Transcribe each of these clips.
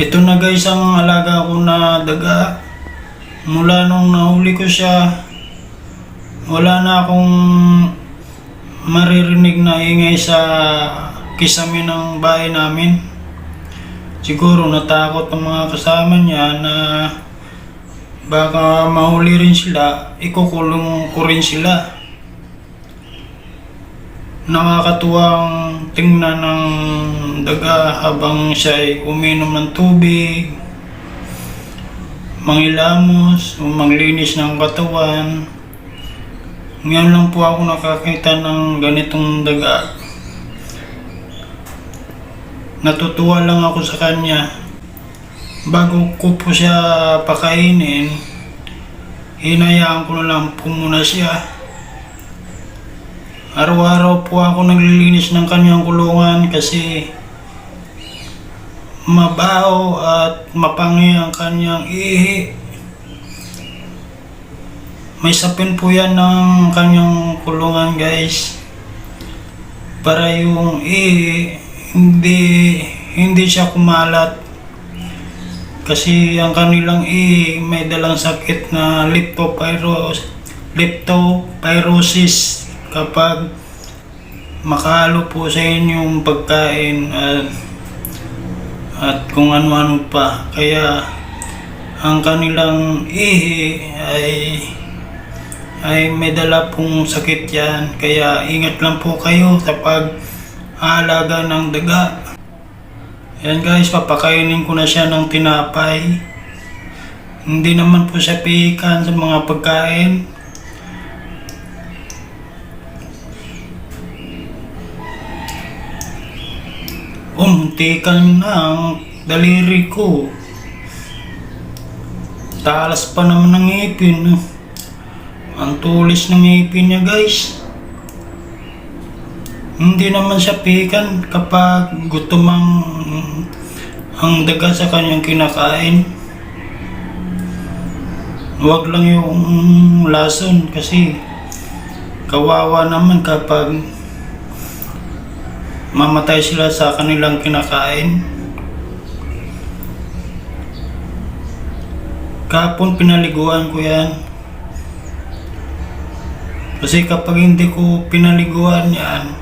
Ito na guys ang alaga ko na daga. Mula nung nahuli ko siya, wala na akong maririnig na ingay sa kisame ng bahay namin. Siguro natakot ang mga kasama niya na baka mahuli rin sila, ikukulong ko rin sila. Nakakatuwang tingnan ng daga habang siya ay uminom ng tubig, mangilamos, o manglinis ng katawan. Ngayon lang po ako nakakita ng ganitong daga. Natutuwa lang ako sa kanya. Bago ko po siya pakainin, hinayaan ko na lang po muna siya. Araw-araw po ako naglilinis ng kanyang kulungan kasi mabaho at mapangi ang kanyang ihi. May sapin po yan ng kanyang kulungan guys. Para yung ihi hindi hindi siya kumalat. Kasi ang kanilang ihi may dalang sakit na leptopyros leptopyrosis kapag makahalo po sa inyong pagkain at at kung ano-ano pa. Kaya ang kanilang ihi ay ay may dala pong sakit yan. Kaya ingat lang po kayo sa pag-aalaga ng daga. Yan guys, papakainin ko na siya ng tinapay. Hindi naman po siya pihikan sa mga pagkain. Umtikan na ang daliri ko. Talas pa naman ng ngipin. Ang tulis ng ngipin niya guys. Hindi naman siya pikan kapag gutom ang, ang daga sa kanyang kinakain. Huwag lang yung lason kasi kawawa naman kapag mamatay sila sa kanilang kinakain. Kapon pinaliguan ko yan. Kasi kapag hindi ko pinaliguan yan,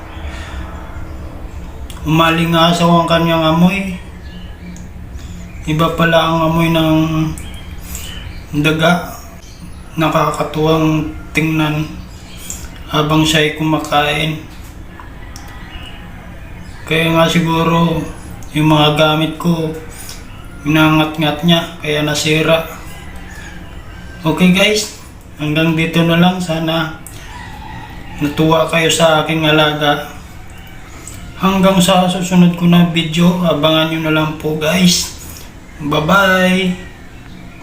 umalingasaw ang kanyang amoy. Iba pala ang amoy ng daga. Nakakatuwang tingnan habang siya ay kumakain. Kaya nga siguro yung mga gamit ko inangat-ngat niya kaya nasira. Okay guys, hanggang dito na lang. Sana natuwa kayo sa aking alaga. Hanggang sa susunod ko na video, abangan nyo na lang po guys. Bye-bye!